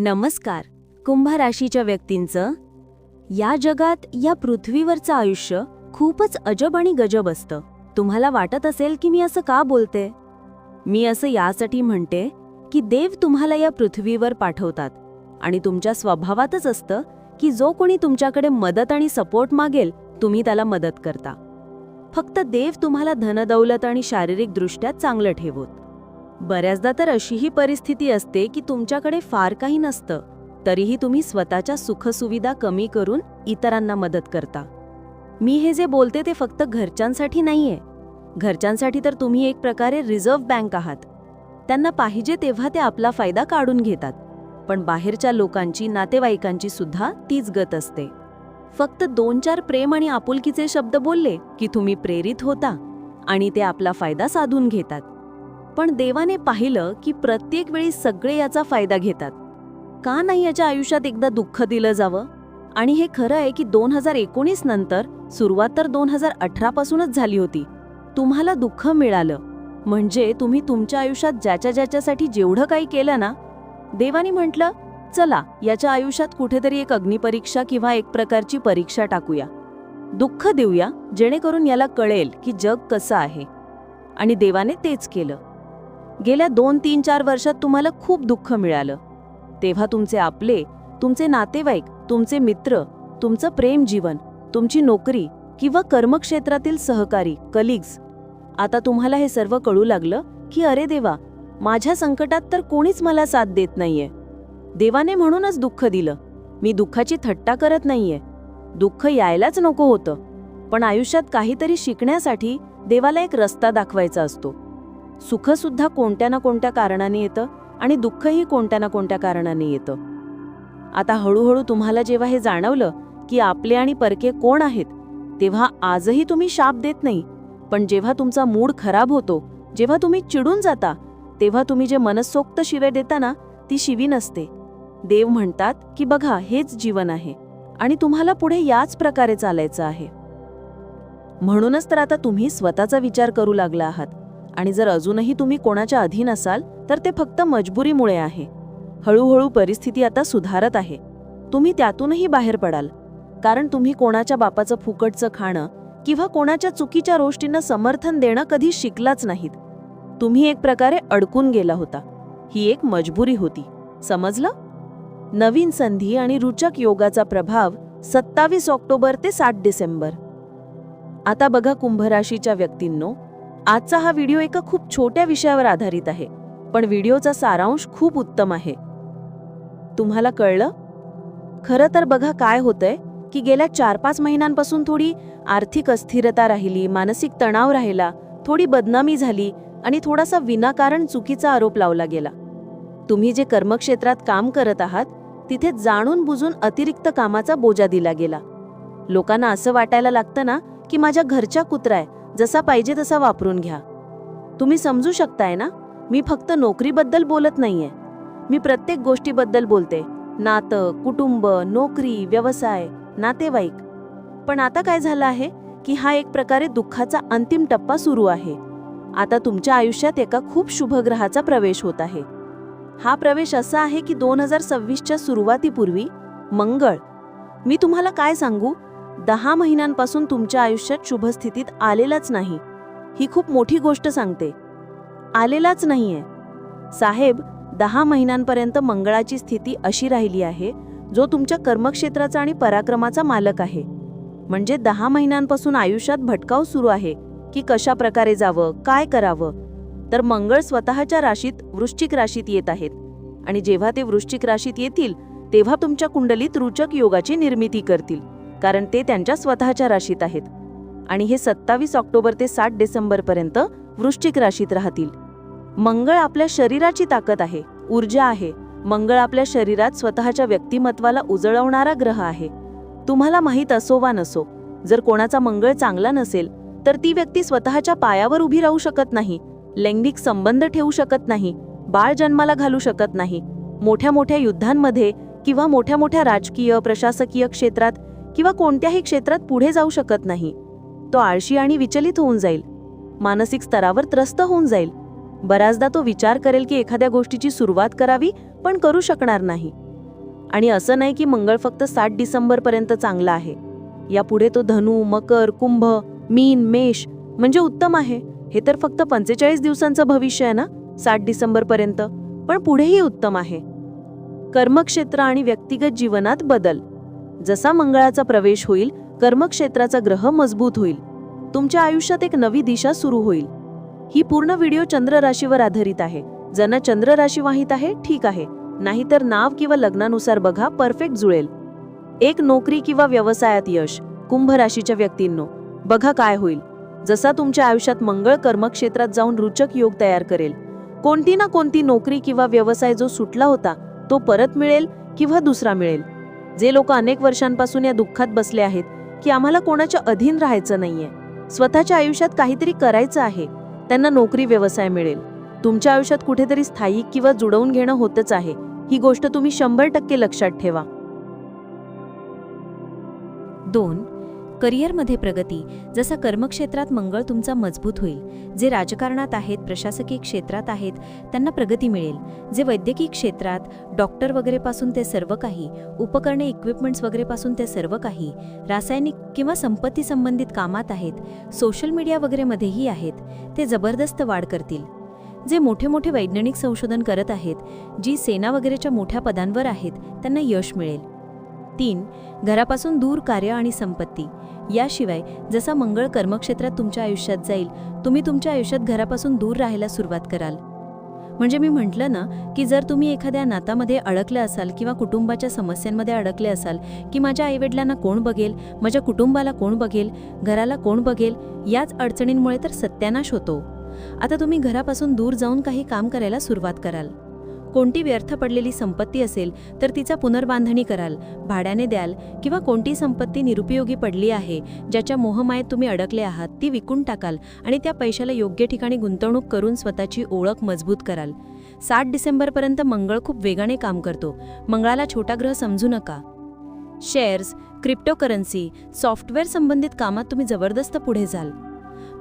नमस्कार. कुंभ राशीच्या व्यक्तींचं या जगात या पृथ्वीवरचं आयुष्य खूपच अजब आणि गजब असतं. तुम्हाला वाटत असेल की मी असं का बोलते? मी असं यासाठी म्हणते की देव तुम्हाला या पृथ्वीवर पाठवतात आणि तुमच्या स्वभावातच असतं की जो कोणी तुमच्याकडे मदत आणि सपोर्ट मागेल तुम्ही त्याला मदत करता. फक्त देव तुम्हाला धनदौलत आणि शारीरिकदृष्ट्या चांगलं ठेवत. बऱ्याचदा तर अशीही परिस्थिती असते की तुमच्याकडे फार काही नसतं. तरीही तुम्ही स्वतःच्या सुखसुविधा कमी करून इतरांना मदत करता. मी हे जे बोलते ते फक्त घरच्यांसाठी नाहीये. घरच्यांसाठी तर तुम्ही एक प्रकारे रिझर्व्ह बँक आहात. त्यांना पाहिजे तेव्हा ते आपला फायदा काढून घेतात. पण बाहेरच्या लोकांची नातेवाईकांची सुद्धा तीच गत असते. फक्त दोन चार प्रेम आणि आपुलकीचे शब्द बोलले की तुम्ही प्रेरित होता आणि ते आपला फायदा साधून घेतात. पण देवाने पाहिलं की प्रत्येक वेळी सगळे याचा फायदा घेतात. का नाही याच्या आयुष्यात एकदा दुःख दिलं जावं? आणि हे खरं आहे की दोन हजार एकोणीस नंतर सुरुवात तर दोन हजार अठरापासूनच झाली होती. तुम्हाला दुःख मिळालं. म्हणजे तुम्ही तुमच्या आयुष्यात ज्याच्या ज्याच्यासाठी जेवढं काही केलं ना देवानी म्हटलं चला याच्या आयुष्यात कुठेतरी एक अग्निपरीक्षा किंवा एक प्रकारची परीक्षा टाकूया. दुःख देऊया जेणेकरून याला कळेल की जग कसं आहे. आणि देवाने तेच केलं. गेल्या दोन तीन चार वर्षात तुम्हाला खूप दुःख मिळालं. तेव्हा तुमचे आपले तुमचे नातेवाईक तुमचे मित्र तुमचं प्रेम जीवन तुमची नोकरी किंवा कर्मक्षेत्रातील सहकारी कलिग्स आता तुम्हाला हे सर्व कळू लागलं की अरे देवा माझ्या संकटात तर कोणीच मला साथ देत नाहीये. देवाने म्हणूनच दुःख दिलं. मी दुःखाची थट्टा करत नाहीये. दुःख यायलाच नको होतं. पण आयुष्यात काहीतरी शिकण्यासाठी देवाला एक रस्ता दाखवायचा असतो. सुखसुद्धा कोणत्या ना कोणत्या कारणाने येतं आणि दुःखही कोणत्या ना कोणत्या कारणाने येतं. आता हळूहळू तुम्हाला जेव्हा हे जाणवलं की आपले आणि परके कोण आहेत तेव्हा आजही तुम्ही शाप देत नाही. पण जेव्हा तुमचा मूड खराब होतो जेव्हा तुम्ही चिडून जाता तेव्हा तुम्ही जे मनसोक्त शिवे देता ना ती शिवी नसते. देव म्हणतात की बघा हेच जीवन आहे आणि तुम्हाला पुढे याच प्रकारे चालायचं आहे. म्हणूनच तर आता तुम्ही स्वतःचा विचार करू लागला आहात. आणि जर अजूनही तुम्ही कोणाच्या अधीन असाल तर ते फक्त मजबुरीमुळे आहे. हळूहळू परिस्थिती आता सुधारत आहे. तुम्ही त्यातूनही बाहेर पडाल. कारण तुम्ही कोणाच्या बापाचं फुकटचं खाणं किंवा कोणाच्या चुकीच्या गोष्टींना समर्थन देणं कधी शिकलाच नाहीत. तुम्ही एक प्रकारे अडकून गेला होता. ही एक मजबुरी होती. समजलं? नवीन संधी आणि रुचक योगाचा प्रभाव सत्तावीस ऑक्टोबर ते सात डिसेंबर. आता बघा कुंभराशीच्या व्यक्तींनो आजचा हा व्हिडिओ एका खूप छोट्या विषयावर आधारित आहे पण व्हिडिओचा सारांश खूप उत्तम आहे. तुम्हाला कळलं? खरं तर बघा काय होतंय की गेल्या चार पाच महिन्यांपासून थोडी आर्थिक अस्थिरता राहिली मानसिक तणाव राहिला थोडी बदनामी झाली आणि थोडासा विनाकारण चुकीचा आरोप लावला गेला. तुम्ही जे कर्मक्षेत्रात काम करत आहात तिथे जाणून बुजून अतिरिक्त कामाचा बोजा दिला गेला. लोकांना असं वाटायला लागतं ना की माझ्या घरच्या कुत्रा आहे जसा पाहिजे तसा वापरून घ्या. तुम्ही समजू शकताय ना? मी फक्त नोकरीबद्दल बोलत नाहीये. मी प्रत्येक गोष्टीबद्दल बोलते. नातं कुटुंब नोकरी व्यवसाय नातेवाईक. पण आता काय झालं आहे की हा एक प्रकारे दुःखाचा अंतिम टप्पा सुरू आहे. आता तुमच्या आयुष्यात एका खूप शुभग्रहाचा प्रवेश होत आहे. हा प्रवेश असा आहे की दोन हजार सव्वीसच्या सुरुवातीपूर्वी मंगळ. मी तुम्हाला काय सांगू? दहा महिन्यांपासून तुमच्या आयुष्यात शुभस्थितीत आलेलाच नाही. ही खूप मोठी गोष्ट सांगते. आलेलाच नाहीये. साहेब दहा महिन्यांपर्यंत मंगळाची स्थिती अशी राहिली आहे जो तुमच्या कर्मक्षेत्राचा आणि पराक्रमाचा मालक आहे. म्हणजे दहा महिन्यांपासून आयुष्यात भटकाव सुरू आहे की कशा प्रकारे जावं काय करावं? तर मंगळ स्वतःच्या राशीत वृश्चिक राशीत येत आहेत. आणि जेव्हा ते वृश्चिक राशीत येतील तेव्हा तुमच्या कुंडलीत रुचक योगाची निर्मिती करतील. कारण ते त्यांच्या स्वतःच्या राशीत आहेत. आणि हे सत्तावीस ऑक्टोबर ते सात डिसेंबरपर्यंत वृश्चिक राशीत राहतील. मंगळ आपल्या शरीराची ताकद आहे ऊर्जा आहे. मंगळ आपल्या शरीरात स्वतःच्या व्यक्तिमत्वाला उजळवणारा ग्रह आहे. तुम्हाला माहीत असो वा नसो जर कोणाचा मंगळ चांगला नसेल तर ती व्यक्ती स्वतःच्या पायावर उभी राहू शकत नाही लैंगिक संबंध ठेवू शकत नाही बाळ जन्माला घालू शकत नाही. मोठ्या मोठ्या युद्धांमध्ये किंवा मोठ्या मोठ्या राजकीय प्रशासकीय क्षेत्रात किंवा कोणत्याही क्षेत्रात पुढे जाऊ शकत नाही. तो आळशी आणि विचलित होऊन जाईल. मानसिक स्तरावर त्रस्त होऊन जाईल. बऱ्याचदा तो विचार करेल की एखाद्या गोष्टीची सुरुवात करावी पण करू शकणार नाही. आणि असं नाही की मंगळ फक्त सात डिसेंबरपर्यंत चांगला आहे. यापुढे तो धनु मकर कुंभ मीन मेष म्हणजे उत्तम आहे. हे तर फक्त पंचेचाळीस दिवसांचं भविष्य आहे ना? सात डिसेंबरपर्यंत. पण पुढेही उत्तम आहे. कर्मक्षेत्र आणि व्यक्तिगत जीवनात बदल. जसा मंगळाचा प्रवेश होईल कर्मक्षेत्राचा ग्रह मजबूत होईल. तुमच्या आयुष्यात एक नवी दिशा सुरू होईल. ही पूर्ण व्हिडिओ चंद्र राशीवर आधारित आहे. ज्यांना चंद्र राशी माहीत आहे ठीक आहे. नाहीतर नाव किंवा लग्नानुसार बघा परफेक्ट जुळेल. एक नोकरी किंवा व्यवसायात यश कुंभ राशीच्या व्यक्तींनो बघा काय होईल. जसा तुमच्या आयुष्यात मंगळ कर्मक्षेत्रात जाऊन रुचक योग तयार करेल कोणती ना कोणती नोकरी किंवा व्यवसाय जो सुटला होता तो परत मिळेल किंवा दुसरा मिळेल. जे लोक अनेक वर्षांपासून या दुःखात बसले आहेत की आम्हाला कोणाच्या अधीन राहायचं नाहीये. स्वतःच्या आयुष्यात काहीतरी करायचं आहे त्यांना नोकरी व्यवसाय मिळेल. तुमच्या आयुष्यात कुठेतरी स्थायिक किंवा जुडवून घेणं होतच आहे. ही गोष्ट तुम्ही शंभर टक्के लक्षात ठेवा. दोन करिअरमध्ये प्रगती जसा कर्मक्षेत्रात मंगळ तुमचा मजबूत होईल. जे राजकारणात आहेत प्रशासकीय क्षेत्रात आहेत त्यांना प्रगती मिळेल. जे वैद्यकीय क्षेत्रात डॉक्टर वगैरेपासून ते सर्व काही उपकरणे इक्विपमेंट्स वगैरेपासून ते सर्व काही रासायनिक किंवा संपत्ती संबंधित कामात आहेत सोशल मीडिया वगैरेमध्येही आहेत ते जबरदस्त वाढ करतील. जे मोठे मोठे वैज्ञानिक संशोधन करत आहेत जी सेना वगैरेच्या मोठ्या पदांवर आहेत त्यांना यश मिळेल. तीन घरापासून दूर कार्य आणि संपत्ती. याशिवाय जसा मंगळ कर्मक्षेत्रात तुमच्या आयुष्यात जाईल तुम्ही तुमच्या आयुष्यात घरापासून दूर राहायला सुरुवात कराल. म्हणजे मी म्हटलं ना की जर तुम्ही एखाद्या नातामध्ये अडकले असाल किंवा कुटुंबाच्या समस्यांमध्ये अडकले असाल की माझ्या आईवडिलांना कोण बघेल माझ्या कुटुंबाला कोण बघेल घराला कोण बघेल याच अडचणींमुळे तर सत्यानाश होतो. आता तुम्ही घरापासून दूर जाऊन काही काम करायला सुरुवात कराल. कोणती व्यर्थ पडलेली संपत्ती असेल तर तिचा पुनर्बांधणी कराल. भाड्याने द्याल किंवा कोणती संपत्ती निरुपयोगी पडली आहे ज्याच्या मोहमायेत तुम्ही अडकले आहात ती विकून टाकाल आणि त्या पैशाला योग्य ठिकाणी गुंतवणूक करून स्वतःची ओळख मजबूत कराल. सात डिसेंबरपर्यंत मंगळ खूप वेगाने काम करतो. मंगळाला छोटा ग्रह समजू नका. शेअर्स क्रिप्टोकरन्सी सॉफ्टवेअर संबंधित कामात तुम्ही जबरदस्त पुढे जाल.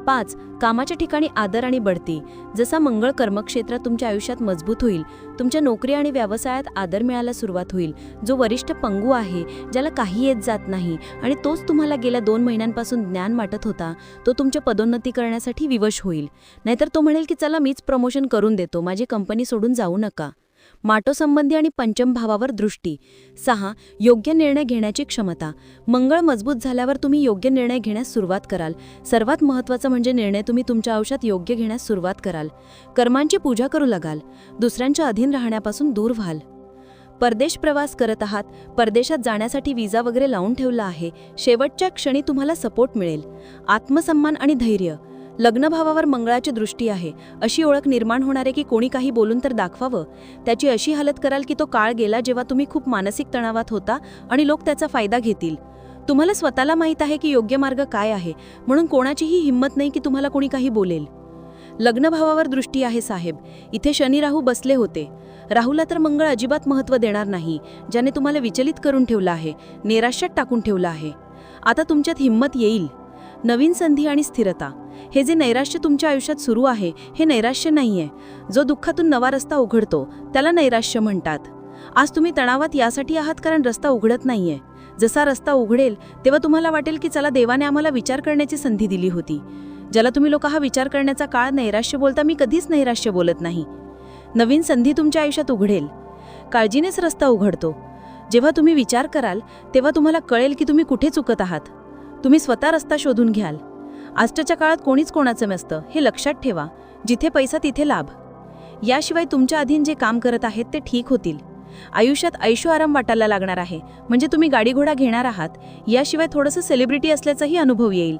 पाच कामाच्या ठिकाणी आदर आणि बढती. जसा मंगळ कर्मक्षेत्रात तुमच्या आयुष्यात मजबूत होईल तुमच्या नोकरी आणि व्यवसायात आदर मिळायला सुरुवात होईल. जो वरिष्ठ पंगू आहे ज्याला काही येत जात नाही आणि तोच तुम्हाला गेल्या दोन महिन्यांपासून ज्ञान वाटत होता तो तुमच्या पदोन्नती करण्यासाठी विवश होईल. नाहीतर तो म्हणेल की चला मीच प्रमोशन करून देतो माझी कंपनी सोडून जाऊ नका. माटोसंबंधी आणि पंचम भावावर दृष्टी. सहा योग्य निर्णय घेण्याची क्षमता. मंगळ मजबूत झाल्यावर तुम्ही योग्य निर्णय घेण्यास सुरुवात कराल. सर्वात महत्त्वाचं म्हणजे निर्णय तुम्ही तुमच्या आयुष्यात योग्य घेण्यास सुरुवात कराल. कर्मांची पूजा करू लगाल. दुसऱ्यांच्या अधीन राहण्यापासून दूर व्हाल. परदेश प्रवास करत आहात. परदेशात जाण्यासाठी विजा वगैरे लावून ठेवला आहे. शेवटच्या क्षणी तुम्हाला सपोर्ट मिळेल. आत्मसन्मान आणि धैर्य. लग्नभावावर मंगळाची दृष्टी आहे. अशी ओळख निर्माण होणारे की कोणी काही बोलून तर दाखवावं. त्याची अशी हालत कराल की तो काळ गेला जेव्हा तुम्ही खूप मानसिक तणावात होता आणि लोक त्याचा फायदा घेतील. तुम्हाला स्वतःला माहीत आहे की योग्य मार्ग काय आहे. म्हणून कोणाचीही हिंमत नाही की तुम्हाला कोणी काही बोलेल. लग्नभावावर दृष्टी आहे साहेब. इथे शनी राहू बसले होते. राहूला तर मंगळ अजिबात महत्त्व देणार नाही ज्याने तुम्हाला विचलित करून ठेवलं आहे निराशात टाकून ठेवलं आहे. आता तुमच्यात हिंमत येईल. नवीन संधी आणि स्थिरता. हे जे नैराश्य तुमच्या आयुष्यात सुरू आहे हे नैराश्य नाही आहे जो दुःखातून नवा रस्ता उघडतो त्याला नैराश्य म्हणतात. आज तुम्ही तणावात यासाठी आहात कारण रस्ता उघडत नाहीये. जसा रस्ता उघडेल तेव्हा तुम्हाला वाटेल की चला देवाने आम्हाला विचार करण्याची संधी दिली होती. ज्याला तुम्ही लोक हा विचार करण्याचा काळ नैराश्य बोलता मी कधीच नैराश्य बोलत नाही. नवीन संधी तुमच्या आयुष्यात उघडेल. काळजीनेच रस्ता उघडतो. जेव्हा तुम्ही विचार कराल तेव्हा तुम्हाला कळेल की तुम्ही कुठे चुकत आहात. तुम्ही स्वतः रस्ता शोधून घ्याल. आजच्या काळात कोणीच कोणाचं नसतं हे लक्षात ठेवा. जिथे पैसा तिथे लाभ. याशिवाय तुमच्या अधीन जे काम करत आहेत ते ठीक होतील. आयुष्यात ऐशो आराम वाटायला लागणार आहे. म्हणजे तुम्ही गाडीघोडा घेणार आहात. याशिवाय थोडंसं सेलिब्रिटी असल्याचाही अनुभव येईल.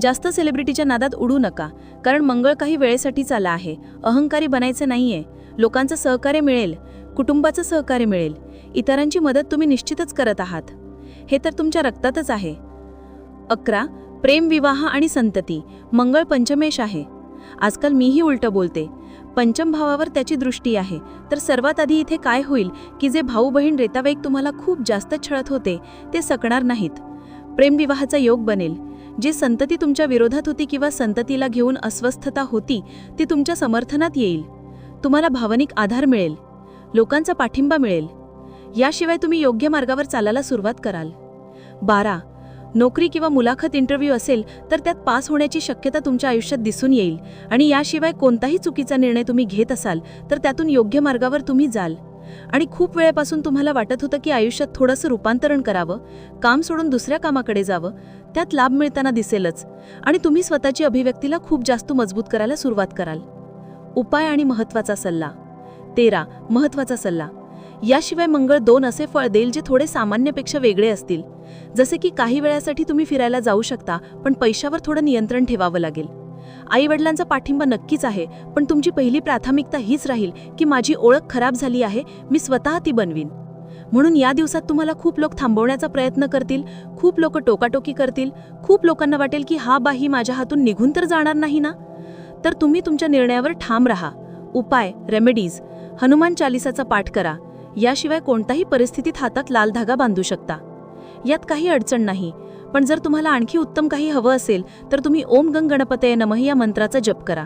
जास्त सेलिब्रिटीच्या नादात उडू नका. कारण मंगळ काही वेळेसाठीच आला आहे. अहंकारी बनायचं नाहीये. लोकांचं सहकार्य मिळेल. कुटुंबाचं सहकार्य मिळेल. इतरांची मदत तुम्ही निश्चितच करत आहात. हे तर तुमच्या रक्तातच आहे. अकरा प्रेम विवाह आणि संतती. मंगळ पंचमेश आहे. आजकाल मीही उलटं बोलते. पंचम भावावर त्याची दृष्टी आहे. तर सर्वात आधी इथे काय होईल की जे भाऊ बहीण रेतावेक तुम्हाला खूप जास्त छळत होते ते सकणार नाहीत. प्रेमविवाहाचा योग बनेल. जी संतती तुमच्या विरोधात होती किंवा संततीला घेऊन अस्वस्थता होती ती तुमच्या समर्थनात येईल. तुम्हाला भावनिक आधार मिळेल. लोकांचा पाठिंबा मिळेल. याशिवाय तुम्ही योग्य मार्गावर चालायला सुरुवात कराल. बारा. नोकरी किंवा मुलाखत इंटरव्ह्यू असेल तर त्यात पास होण्याची शक्यता तुमच्या आयुष्यात दिसून येईल. आणि याशिवाय कोणताही चुकीचा निर्णय तुम्ही घेत असाल तर त्यातून योग्य मार्गावर तुम्ही जाल. आणि खूप वेळेपासून तुम्हाला वाटत होतं की आयुष्यात थोडंसं रूपांतरण करावं काम सोडून दुसऱ्या कामाकडे जावं त्यात लाभ मिळताना दिसेलच. आणि तुम्ही स्वतःची अभिव्यक्तीला खूप जास्त मजबूत करायला सुरुवात कराल. उपाय आणि महत्त्वाचा सल्ला. तेरा महत्त्वाचा सल्ला. याशिवाय मंगळ दोन असे फळ देईल जे थोडे सामान्यपेक्षा वेगळे असतील. जसे की काही वेळासाठी तुम्ही फिरायला जाऊ शकता पण पैशावर थोडं नियंत्रण ठेवावं लागेल. आई वडिलांचा पाठिंबा नक्कीच आहे पण तुमची पहिली प्राथमिकता हीच राहील की माझी ओळख खराब झाली आहे मी स्वतः ती बनवीन. म्हणून या दिवसात तुम्हाला खूप लोक थांबवण्याचा प्रयत्न करतील खूप लोक टोकाटोकी करतील खूप लोकांना वाटेल की हा बाही माझ्या हातून निघून तर जाणार नाही ना? तर तुम्ही तुमच्या निर्णयावर ठाम राहा. उपाय रेमेडीज हनुमान चालिसाचा पाठ करा. याशिवाय कोणत्याही परिस्थितीत हातात लाल धागा बांधू शकता. यात काही अडचण नाही पण जर तुम्हाला आणखी उत्तम काही हवं असेल तर तुम्ही ओम गंग गणपतय नमः या मंत्राचा जप करा.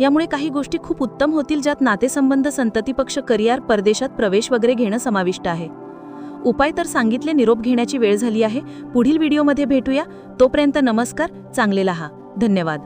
यामुळे काही गोष्टी खूप उत्तम होतील ज्यात नातेसंबंध संततीपक्ष करिअर परदेशात प्रवेश वगैरे घेणं समाविष्ट आहे. उपाय तर सांगितले निरोप घेण्याची वेळ झाली आहे. पुढील व्हिडिओमध्ये भेटूया. तोपर्यंत नमस्कार चांगले लहा. धन्यवाद.